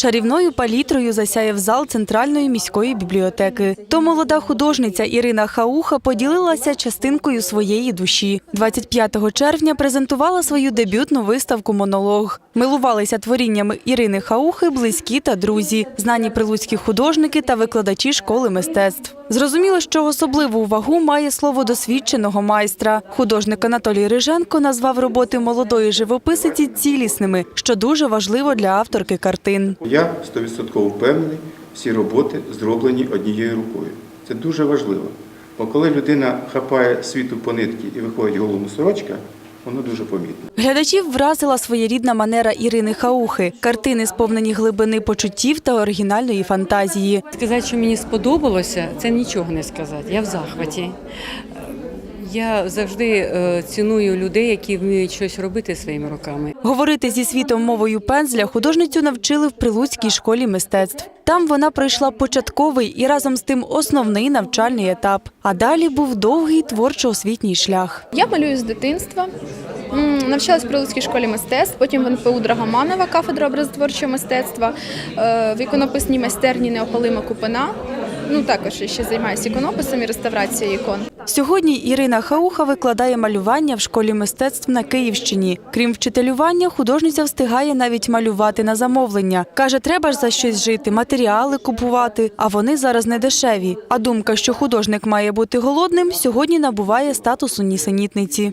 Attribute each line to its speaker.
Speaker 1: Чарівною палітрою засяяв зал центральної міської бібліотеки. То молода художниця Ірина Хауха поділилася частинкою своєї душі. 25 червня презентувала свою дебютну виставку Монолог. Милувалися творіннями Ірини Хаухи близькі та друзі, знані прилуцькі художники та викладачі школи мистецтв. Зрозуміло, що особливу увагу має слово досвідченого майстра. Художник Анатолій Риженко назвав роботи молодої живописиці цілісними, що дуже важливо для авторки картин.
Speaker 2: Я 100% впевнений, всі роботи зроблені однією рукою. Це дуже важливо. Бо коли людина хапає світу по нитки і виходить голому сорочка, воно дуже помітно.
Speaker 1: Глядачів вразила своєрідна манера Ірини Хаухи. Картини сповнені глибини почуттів та оригінальної фантазії.
Speaker 3: Сказати, що мені сподобалося, це нічого не сказати. Я в захваті. Я завжди е, ціную людей, які вміють щось робити своїми руками.
Speaker 1: Говорити зі світом мовою пензля художницю навчили в Прилуцькій школі мистецтв. Там вона пройшла початковий і разом з тим основний навчальний етап. А далі був довгий творчо-освітній шлях.
Speaker 4: Я малюю з дитинства. Навчалась в Прилуцькій школі мистецтв, потім в НПУ Драгоманова, кафедра образотворчого мистецтва, е, в іконописній майстерні Неопалима Купина. Ну також я ще займаюся іконописом і реставрацією ікон.
Speaker 1: Сьогодні Ірина Хауха викладає малювання в школі мистецтв на Київщині. Крім вчителювання, художниця встигає навіть малювати на замовлення. Каже, треба ж за щось жити, матеріали купувати, а вони зараз не дешеві. А думка, що художник має бути голодним, сьогодні набуває статусу нісенітниці.